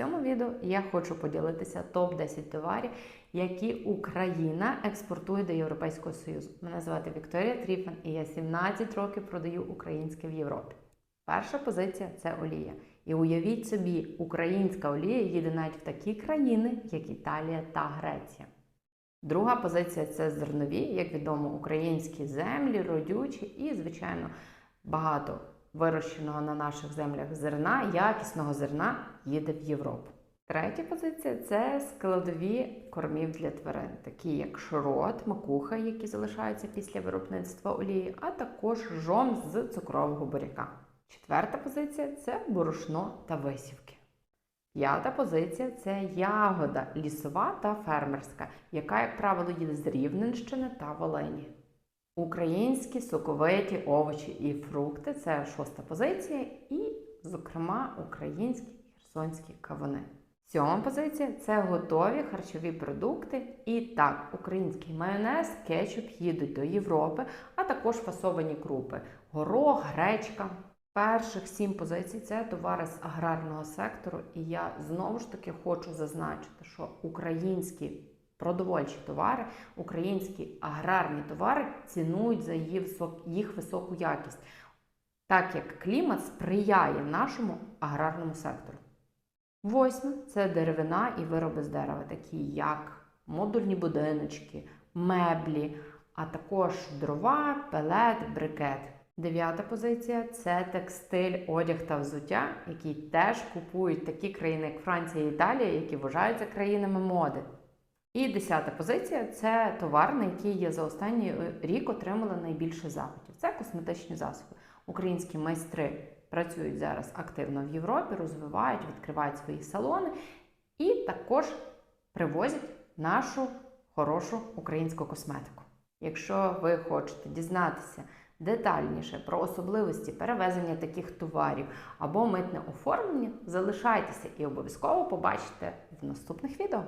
цьому відео я хочу поділитися топ-10 товарів, які Україна експортує до Європейського Союзу. Мене звати Вікторія Тріфан і я 17 років продаю українське в Європі. Перша позиція це олія. І уявіть собі, українська олія їде навіть в такі країни, як Італія та Греція. Друга позиція це зернові, як відомо, українські землі, родючі і, звичайно, багато вирощеного на наших землях зерна, якісного зерна їде в Європу. Третя позиція це складові кормів для тварин, такі як шрот, макуха, які залишаються після виробництва олії, а також жом з цукрового буряка. Четверта позиція це борошно та висівки. П'ята позиція це ягода лісова та фермерська, яка, як правило, їде з Рівненщини та Волині. Українські соковиті овочі і фрукти це шоста позиція, і, зокрема, українські херсонські кавуни. Сьома позиція це готові харчові продукти. І так, український майонез, кетчуп їдуть до Європи, а також фасовані крупи: горох, гречка. Перших сім позицій це товари з аграрного сектору, і я знову ж таки хочу зазначити, що українські продовольчі товари, українські аграрні товари цінують за їх високу якість, так як клімат сприяє нашому аграрному сектору. Восьме це деревина і вироби з дерева, такі як модульні будиночки, меблі, а також дрова, пелет, брикет. Дев'ята позиція це текстиль, одяг та взуття, який теж купують такі країни, як Франція і Італія, які вважаються країнами моди. І десята позиція це товар, на який я за останній е, рік отримала найбільше запитів. Це косметичні засоби. Українські майстри працюють зараз активно в Європі, розвивають, відкривають свої салони і також привозять нашу хорошу українську косметику. Якщо ви хочете дізнатися детальніше про особливості перевезення таких товарів або митне оформлення, залишайтеся і обов'язково побачите в наступних відео.